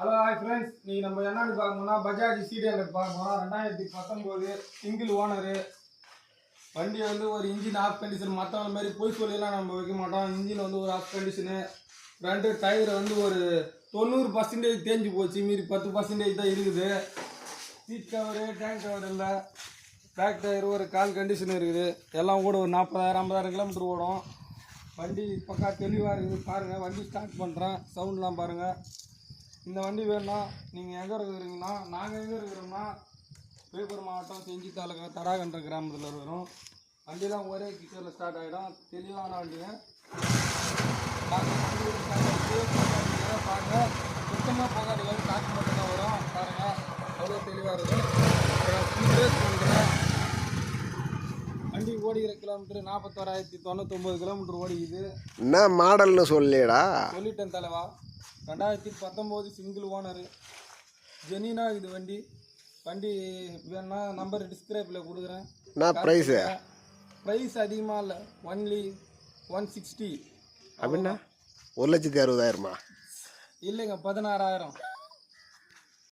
Hello hi friends நீங்கள் நம்ம என்னென்னு பார்க்கணும்னா பஜாஜ் சிடி ஹண்ட்ரட் பார்க்கணும். ரெண்டாயிரத்தி பத்தொம்போது சிங்கிள் ஓனரு வண்டி வந்து ஒரு இன்ஜின் ஆஃப் கண்டிஷன் மற்றவங்க மாதிரி பொய் சொல்லிலாம் நம்ம வைக்க மாட்டோம். இன்ஜின் வந்து ஒரு ஆஃப் கண்டிஷனு ரெண்டு டயர் வந்து ஒரு தொண்ணூறு பர்சன்டேஜ் தேஞ்சு போச்சு. மீறி பத்து பர்சன்டேஜ் தான் இருக்குது. சீட் கவரு டேங்க் கவர் இல்லை. பேக் டயர் ஒரு கால் கண்டிஷன் இருக்குது. எல்லாம் கூட ஒரு நாற்பதாயிரம் ஐம்பதாயிரம் கிலோமீட்டர் ஓடும். வண்டி பக்கா தெளிவாக இருக்குது. பாருங்கள் வண்டி ஸ்டார்ட் பண்ணுறேன் சவுண்ட்லாம் பாருங்கள் இந்த வண்டி வேணும்னா நீங்கள் எங்கே இருக்கிறீங்கன்னா நாங்கள் எங்கே இருக்கிறோம்னா விழுப்புரம் மாவட்டம் செஞ்சி தாலுக்கா தடாகன்ற கிராமத்தில் இருக்கிறோம். வண்டிலாம் ஒரே கிச்சரில் ஸ்டார்ட் ஆகிடும் தெளிவான வண்டிங்க. பாருங்க சுத்தமாக போகாதுகள் காற்று மட்டும் தான் வரும். பாருங்கள் அவ்வளோ தெளிவாக இருக்கும் வண்டி ஓடிக்கிற கிலோமீட்டர் நாற்பத்தோராயிரத்தி தொண்ணூத்தொம்பது கிலோமீட்டர் ஓடிக்குது. என்ன மாடல்னு சொல்லியடா சொல்லிட்டேன் தலைவா. ரெண்டாயிரத்தி பத்தொம்போது சிங்கிள் ஓனரு ஜெனினா இது வண்டி. வண்டி வேணா நம்பர் டிஸ்கிரைப்பில் கொடுக்குறேன். ப்ரைஸு ப்ரைஸ் அதிகமாக இல்லை. ஒன்லி ஒன் சிக்ஸ்டி அப்படின்னா ஒரு லட்சத்தி அறுபதாயிரமா? இல்லைங்க பதினாறாயிரம்.